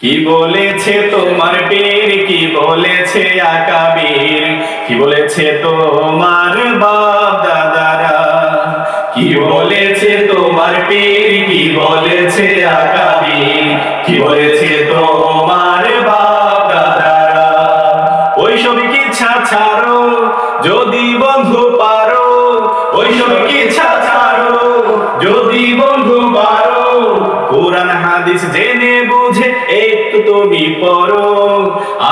কি বলেছে তোমার পীর? কি বলেছে আকাবীর? কি বলেছে তোমার বাপ দাদারা? কি বলেছে তোমার পীর? কি বলেছে আকাবীর? কি বলেছে তোমার একটু তুমি পড়ো।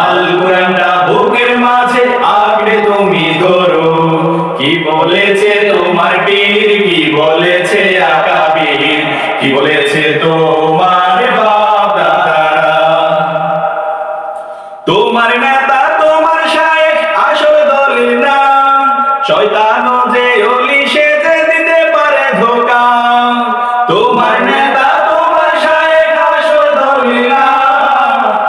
আল কোরআনটা বুকের মাঝে আঁকড়ে তুমি ধরো। কি বলেছে তোমার পীর? কি বলেছে আকাবির কি বলেছে তোমার বাপ দাদারা তোমার নেতা, তোমার শায়েখ, আসল দলের না শয়তান যে অলি, সে যে দিতে পারে ধোকা। তোমার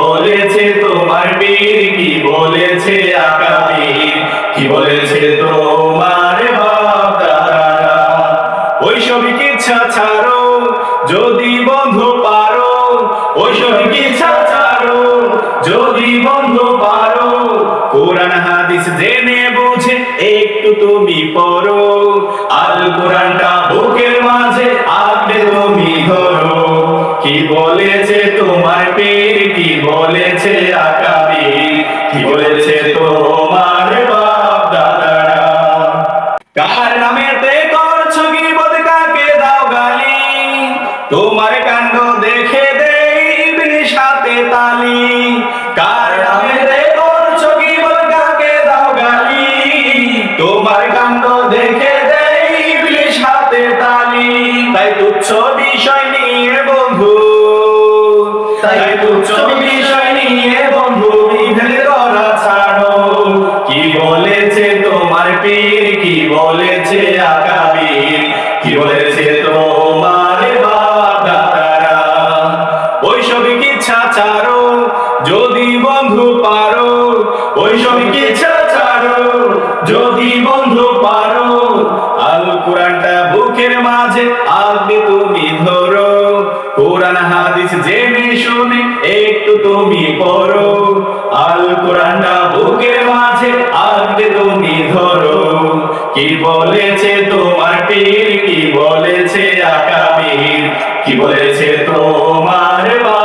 বলেছে তোমার পীর কি বলেছে আকাবির কি বলেছে তোমার দাদারা ওই সব ইচ্ছা ছাড়ো, যদি বন্ধু পারো। ওই সব ইচ্ছা ছাড়ো, যদি বন্ধু পারো। কোরআন হাদিস জেনে বুঝে একটু তুমি পড়ো। আল কোরআনটা বুকের মাঝে আঁকড়ে তুমি ধরো। কি বলেছে বলেছে আকাবি? কি বলেছে তোমার বাপ দাদারা? কার নামেতে করছ কি বদকাকে দাও গালি? তোমার কাণ্ড বলেছে ইচ্ছা যদি বন্ধু পারো ইচ্ছা যদি বন্ধু পারো আল কোরআনটা বুকের মাঝে আগে তুমি ধরো কোরআন হাদিস জেনে শুনে একটু তুমি পড়ো আল কোরআনটা বুকের মাঝে আগে তুমি ধরো কি বলেছে কি বলেছে তোমার বাপ